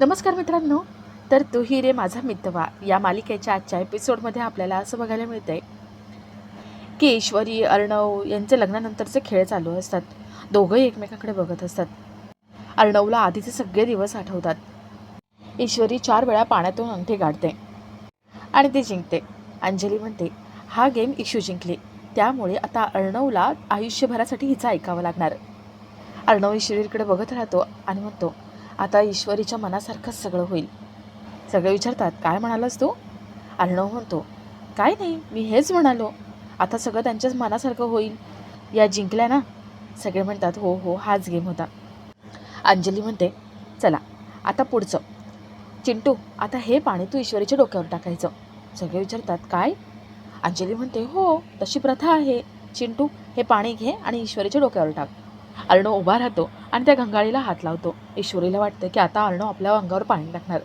नमस्कार मित्रांनो. तर तूही रे माझा मितवा. या मालिकेच्या आजच्या एपिसोडमध्ये आपल्याला असं बघायला मिळतंय की ईश्वरी अर्णव यांचे लग्नानंतरचे खेळ चालू असतात. दोघंही एकमेकांकडे बघत असतात. अर्णवला आधीचे सगळे दिवस आठवतात. ईश्वरी चार वेळा पाण्यातून अंगठी गाठते आणि ती जिंकते. अंजली म्हणते हा गेम इशू जिंकली. त्यामुळे आता अर्णवला आयुष्यभरासाठी हिचं ऐकावं लागणार. अर्णव ईश्वरीकडे बघत राहतो आणि म्हणतो आता ईश्वरीच्या मनासारखंच सगळं होईल. सगळे विचारतात काय म्हणालास तू? अर्णव म्हणतो काय नाही मी हेच म्हणालो. आता सगळं त्यांच्याच मनासारखं होईल. या जिंकल्या ना? सगळे म्हणतात हो हो हाच गेम होता. अंजली म्हणते चला आता पुढचं. चिंटू आता हे पाणी तू ईश्वरीच्या डोक्यावर टाकायचं. सगळे विचारतात काय? अंजली म्हणते हो तशी प्रथा आहे. चिंटू हे पाणी घे आणि ईश्वरीच्या डोक्यावर टाक. अर्णव उभा राहतो आणि त्या गंगाळीला हात लावतो. ईश्वरीला वाटतं की आता अर्णव आपल्या अंगावर पाणी टाकणार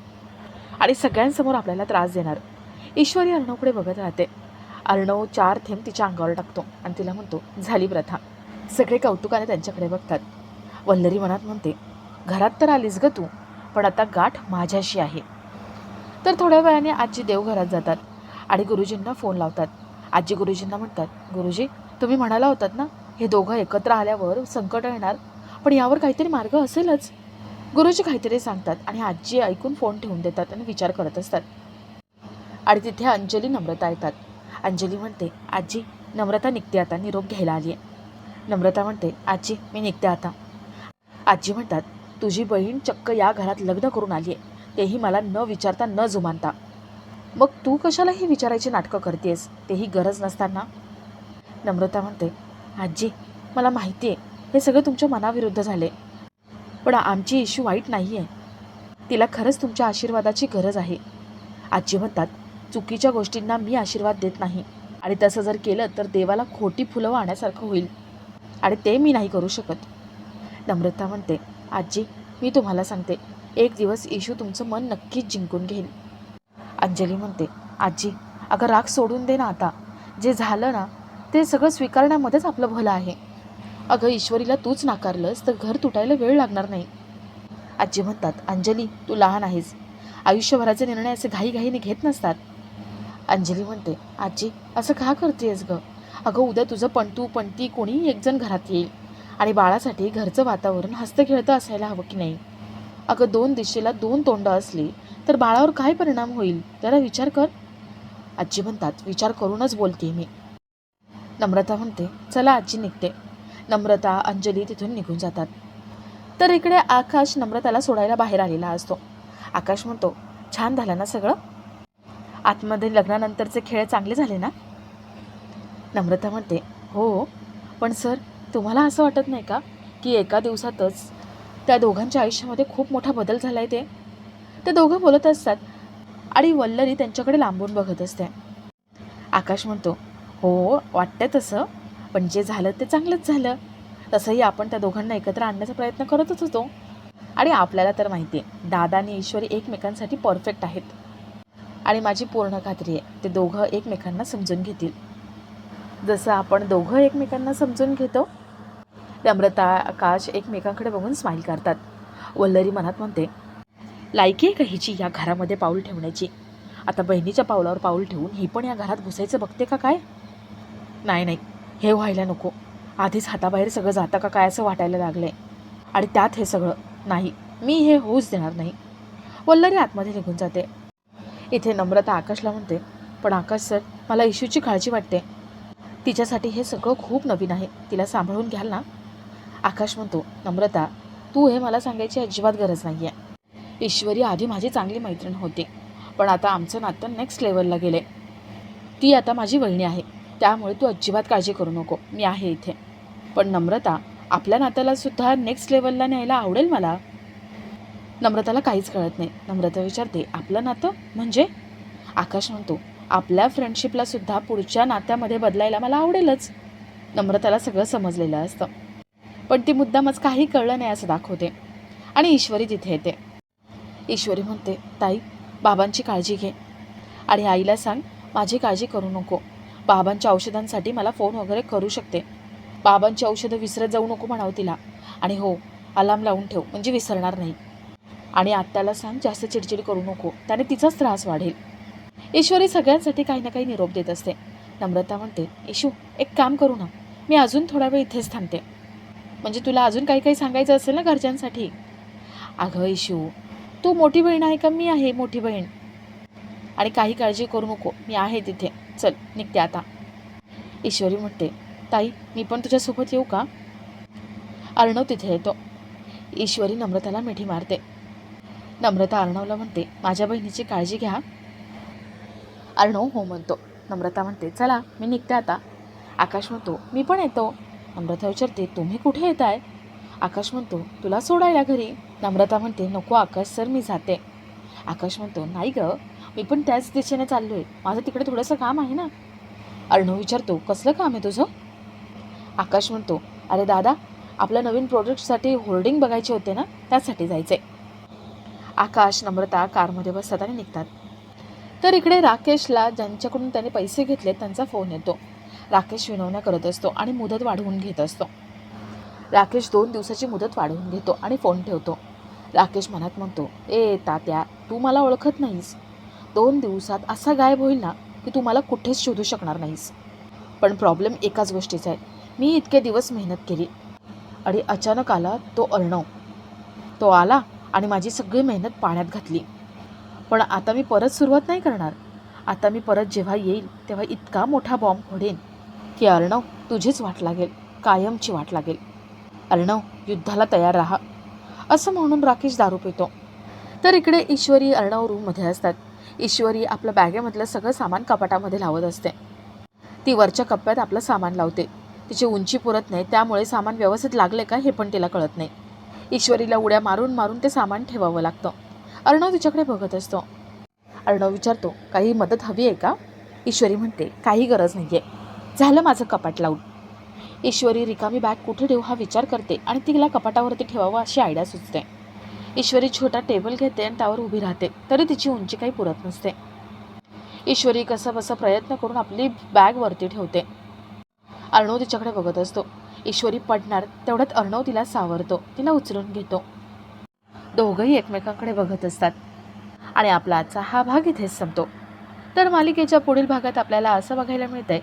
आणि सगळ्यांसमोर आपल्याला त्रास देणार. ईश्वरी अर्णवकडे बघत राहते. अर्णव चार थेंब तिच्या अंगावर टाकतो आणि तिला म्हणतो झाली प्रथा. सगळे कौतुकाने त्यांच्याकडे बघतात. वल्लरी मनात म्हणते घरात तर आलीस ग तू पण आता गाठ माझ्याशी आहे. तर थोड्या वेळाने आजी देवघरात जातात आणि गुरुजींना फोन लावतात. आजी गुरुजींना म्हणतात गुरुजी तुम्ही म्हणाला होतात ना हे दोघं एकत्र आल्यावर संकट येणार. पण यावर काहीतरी मार्ग असेलच. गुरुजी काहीतरी सांगतात आणि आजी ऐकून फोन ठेवून देतात आणि विचार करत असतात. आणि तिथे अंजली नम्रता येतात. अंजली म्हणते आजी नम्रता निघते आता निरोप घ्यायला आली आहे नम्रता म्हणते आजी मी निघते आता. आजी म्हणतात तुझी बहीण चक्क या घरात लग्न करून आली आहे तेही मला न विचारता न जुमानता. मग तू कशाला ही विचारायची नाटकं करतेस तेही गरज नसताना? नम्रता म्हणते आजी मला माहिती आहे हे सगळं तुमच्या मनाविरुद्ध झाले पण आमची इशू वाईट नाही आहे तिला खरंच तुमच्या आशीर्वादाची गरज आहे. आजी म्हणतात चुकीच्या गोष्टींना मी आशीर्वाद देत नाही. आणि तसं जर केलं तर देवाला खोटी फुलं वाहण्यासारखं होईल. आणि ते मी नाही करू शकत. नम्रता म्हणते आजी मी तुम्हाला सांगते एक दिवस इशू तुमचं मन नक्कीच जिंकून घेईल. अंजली म्हणते आजी अगं राग सोडून दे ना आता. जे झालं ना ते सगळं स्वीकारण्यामध्येच आपलं भलं आहे. अगं ईश्वरीला तूच नाकारलंस तर घर तुटायला वेळ लागणार नाही. आजी म्हणतात अंजली तू लहान आहेस. आयुष्यभराचे निर्णय असे घाईघाईने घेत नसतात. अंजली म्हणते आजी असं का करतेस गं? अगं उद्या तुझं पणतू पणती कोणीही एकजण घरात येईल. आणि बाळासाठी घरचं वातावरण हस्तखेळतं असायला हवं की नाही? अगं दोन दिशेला दोन तोंडं असली तर बाळावर काय परिणाम होईल? जरा विचार कर. आजी म्हणतात विचार करूनच बोलते मी. नम्रता म्हणते चला आजी निघते. नम्रता अंजली तिथून निघून जातात. तर इकडे आकाश नम्रताला सोडायला बाहेर आलेला असतो. आकाश म्हणतो छान झालं ना सगळं? आतमध्ये लग्नानंतरचे खेळ चांगले झाले ना? नम्रता म्हणते हो पण सर तुम्हाला असं वाटत नाही का की एका दिवसातच त्या दोघांच्या आयुष्यामध्ये खूप मोठा बदल झाला आहे ते? ते दोघं बोलत असतात आणि वल्लरी त्यांच्याकडे लांबून बघत असते. आकाश म्हणतो हो वाटतं तसं. पण जे झालं ते चांगलंच झालं. तसंही आपण त्या दोघांना एकत्र आणण्याचा प्रयत्न करतच होतो. आणि आपल्याला तर माहिती आहे दादा आणि ईश्वरी एकमेकांसाठी परफेक्ट आहेत. आणि माझी पूर्ण खात्री आहे ते दोघं एकमेकांना समजून घेतील. जसं आपण दोघं एकमेकांना समजून घेतो नम्रता आकाश एकमेकांकडे बघून स्माईल करतात. वल्लरी मनात म्हणते लायकी आहे का हिची या घरामध्ये पाऊल ठेवण्याची? आता बहिणीच्या पावलावर पाऊल ठेवून ही पण या घरात घुसायचं बघते का काय? नाही नाही. हे व्हायला नको. आधीच हाताबाहेर सगळं जातं का काय असं वाटायला लागलंय. आणि त्यात हे सगळं नाही. मी हे होऊच देणार नाही. वल्लरी आतमध्ये निघून जाते. इथे नम्रता आकाशला म्हणते पण आकाश सर मला इशूची काळजी वाटते. तिच्यासाठी हे सगळं खूप नवीन आहे. तिला सांभाळून घ्याल ना? आकाश म्हणतो नम्रता तू हे मला सांगायची अजिबात गरज नाही आहे ईश्वरी आधी माझी चांगली मैत्रीण होती. पण आता आमचं नातं नेक्स्ट लेवलला गेले ती आता माझी वहिणी आहे. त्यामुळे तू अजिबात काळजी करू नको. मी आहे इथे. पण नम्रता आपल्या नात्याला सुद्धा नेक्स्ट लेवलला न्यायला आवडेल मला? नम्रताला काहीच कळत नाही. नम्रता विचारते आपलं नातं म्हणजे? आकाश म्हणतो आपल्या फ्रेंडशिपला सुद्धा पुढच्या नात्यामध्ये बदलायला मला आवडेलच. नम्रताला सगळं समजलेलं असतं. पण ती मुद्दामच काही कळलं नाही असं दाखवते. आणि ईश्वरी तिथे येते. ईश्वरी म्हणते ताई बाबांची काळजी घे. आणि आईला सांग माझी काळजी करू नको. बाबांच्या औषधांसाठी मला फोन वगैरे करू शकते. बाबांची औषधं विसरत जाऊ नको म्हणावं तिला. आणि हो अलार्म लावून ठेव म्हणजे विसरणार नाही. आणि आत्याला सांग जास्त चिडचिड करू नको त्याने तिचाच त्रास वाढेल. ईश्वरी सगळ्यांसाठी काही ना काही निरोप देत असते. नम्रता म्हणते इशू एक काम करू ना मी अजून थोडा वेळ इथेच थांबते. म्हणजे तुला अजून काही काही सांगायचं असेल ना घरच्यांसाठी? अगं येशू तू मोठी बहीण आहे का मी आहे मोठी बहीण? आणि काही काळजी करू नको. मी आहे तिथे. चल निघते आता. ईश्वरी म्हणते ताई मी पण तुझ्यासोबत येऊ का? अर्णव तिथे येतो. ईश्वरी नम्रताला मिठी मारते. नम्रता अर्णवला म्हणते माझ्या बहिणीची काळजी घ्या. अर्णव हो म्हणतो. नम्रता म्हणते चला मी निघते आता. आकाश म्हणतो मी पण येतो. नम्रता विचारते तुम्ही कुठे येत आहे आकाश म्हणतो तुला सोडायला घरी. नम्रता म्हणते नको आकाश सर मी जाते. आकाश म्हणतो नाही गं मी पण त्याच दिशेने चाललो आहे माझं तिकडे थोडंसं काम आहे ना. अर्णव विचारतो कसलं काम आहे तुझं? आकाश म्हणतो अरे दादा आपल्या नवीन प्रोडक्टसाठी होर्डिंग बघायचे होते ना त्यासाठी जायचं आहे आकाश नम्रता कारमध्ये बसतात आणि निघतात. तर इकडे राकेशला ज्यांच्याकडून त्याने पैसे घेतले त्यांचा फोन येतो. राकेश विनवण्या करत असतो आणि मुदत वाढवून घेत असतो. राकेश दोन दिवसाची मुदत वाढवून घेतो आणि फोन ठेवतो. राकेश मनात म्हणतो ए तात्या तू मला ओळखत नाहीस. दोन दिवसात असा गायब होईल ना की तू मला कुठेच शोधू शकणार नाहीस. पण प्रॉब्लेम एकाच गोष्टीचा आहे. मी इतके दिवस मेहनत केली आणि अचानक आला तो अर्णव. तो आला आणि माझी सगळी मेहनत पाण्यात घातली. पण आता मी परत सुरुवात नाही करणार. आता मी परत जेव्हा येईल तेव्हा इतका मोठा बॉम्ब फोडेन की अर्णव तुझीच वाट लागेल कायमची वाट लागेल. अर्णव युद्धाला तयार राहा. असं म्हणून राकेश दारू पितो. तर इकडे ईश्वरी अर्णव रूममध्ये असतात. ईश्वरी आपलं बॅगेमधलं सगळं सामान कपाटामध्ये लावत असते. ती वरच्या कप्प्यात आपलं सामान लावते. तिची उंची पुरत नाही त्यामुळे सामान व्यवस्थित लागले का हे पण तिला कळत नाही. ईश्वरीला उड्या मारून मारून ते सामान ठेवावं लागतं. अर्णव तिच्याकडे बघत असतो. अर्णव विचारतो काही मदत हवी आहे का? ईश्वरी म्हणते काही गरज नाही आहे झालं माझं कपाट लावून. ईश्वरी रिकामी बॅग कुठे ठेवू हा विचार करते आणि तिला कपाटावरती ठेवावं अशी आयडिया सुचते. ईश्वरी छोटा टेबल घेते आणि त्यावर उभी राहते. तरी तिची उंची काही पुरत नसते. ईश्वरी कसं बसं प्रयत्न करून आपली बॅग वरती ठेवते. अर्णव तिच्याकडे बघत असतो. ईश्वरी पडणार तेवढ्यात अर्णव तिला सावरतो. तिला उचलून घेतो. दोघंही एकमेकांकडे बघत असतात. आणि आपला आजचा हा भाग इथेच संपतो. तर मालिकेच्या पुढील भागात आपल्याला असं बघायला मिळतंय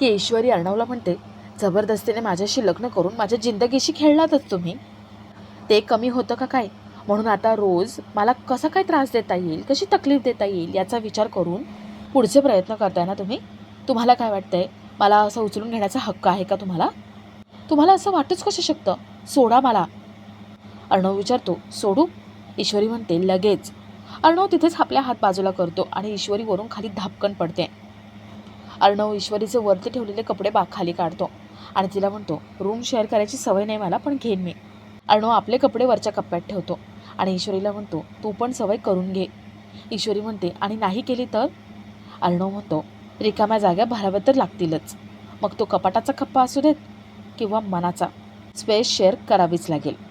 की ईश्वरी अर्णवला म्हणते जबरदस्तीने माझ्याशी लग्न करून माझ्या जिंदगीशी खेळलातच तुम्ही. ते कमी होतं का काय? म्हणून आता रोज मला कसा काय त्रास देता येईल? कशी तकलीफ देता येईल? याचा विचार करून पुढचे प्रयत्न करताय ना तुम्ही? तुम्हाला काय वाटतंय? मला असं उचलून घेण्याचा हक्क आहे का तुम्हाला? तुम्हाला असं वाटूच कसं शकतं? सोडा मला. अर्णव विचारतो सोडू? ईश्वरी म्हणते लगेच. अर्णव तिथेच आपल्या हात बाजूला करतो आणि ईश्वरी वरून खाली धापकन पडते. अर्णव ईश्वरीचे वरती ठेवलेले कपडे बाग खाली काढतो आणि तिला म्हणतो रूम शेअर करायची सवय नाही मला पण घेईन मी. अर्णव आपले कपडे वरच्या कप्प्यात ठेवतो. आणि ईश्वरीला म्हणतो तू पण सवय करून घे. ईश्वरी म्हणते आणि नाही केली तर? अर्णव म्हणतो रिकाम्या जाग्या भराव्या तर लागतीलच. मग तो कपाटाचा कप्पा असू देत किंवा मनाचा. स्पेस शेअर करावीच लागेल.